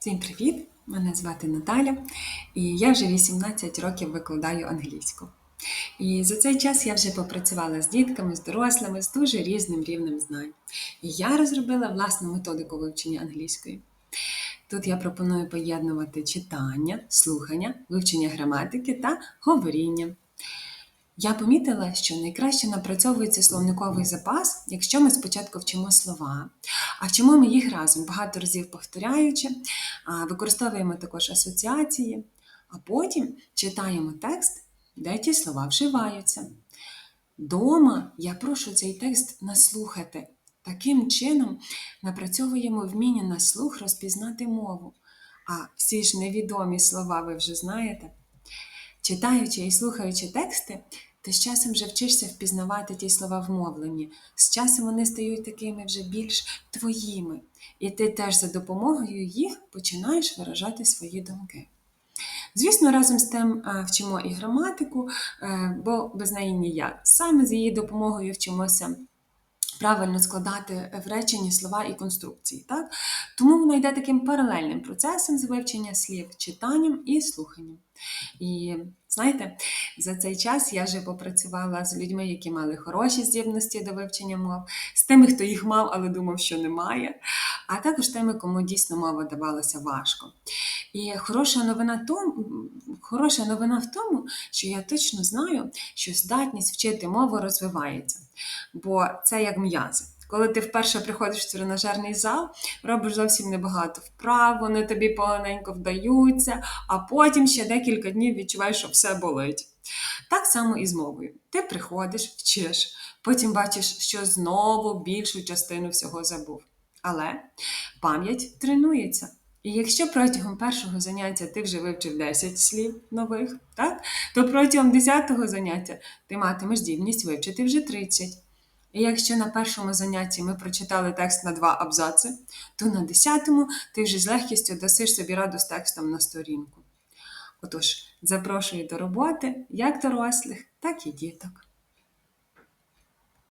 Всім привіт! Мене звати Наталя, і я вже 18 років викладаю англійську. І за цей час я вже попрацювала з дітками, з дорослими, з дуже різним рівнем знань. І я розробила власну методику вивчення англійської. Тут я пропоную поєднувати читання, слухання, вивчення граматики та говоріння. Я помітила, що найкраще напрацьовується словниковий запас, якщо ми спочатку вчимо слова, а вчимо ми їх разом, багато разів повторяючи, використовуємо також асоціації, а потім читаємо текст, де ті слова вживаються. Дома я прошу цей текст наслухати. Таким чином напрацьовуємо вміння на слух розпізнати мову. А всі ж невідомі слова ви вже знаєте. Читаючи і слухаючи тексти, ти з часом вже вчишся впізнавати ті слова в мовленні. З часом вони стають такими вже більш твоїми. І ти теж за допомогою їх починаєш виражати свої думки. Звісно, разом з тим е, вчимо і граматику, е, бо без неї ніяк. Саме з її допомогою вчимося правильно складати в реченні слова і конструкції. Так? Тому вона йде таким паралельним процесом з вивчення слів, читанням і слуханням. І знаєте, за цей час я вже попрацювала з людьми, які мали хороші здібності до вивчення мов, з тими, хто їх мав, але думав, що немає, а також тими, кому дійсно мова давалася важко. І хороша новина, тому, хороша новина в тому, що я точно знаю, що здатність вчити мову розвивається, бо це як м'язи. Коли ти вперше приходиш в тренажерний зал, робиш зовсім небагато вправ, вони тобі поганенько вдаються, а потім ще декілька днів відчуваєш, що все болить. Так само і з мовою. Ти приходиш, вчиш, потім бачиш, що знову більшу частину всього забув. Але пам'ять тренується. І якщо протягом першого заняття ти вже вивчив 10 слів нових, так, то протягом 10-го заняття ти матимеш здібність вивчити вже 30. І якщо на першому занятті ми прочитали текст на два абзаци, то на 10-му ти вже з легкістю дасиш собі раду з текстом на сторінку. Отож, запрошую до роботи як дорослих, так і діток.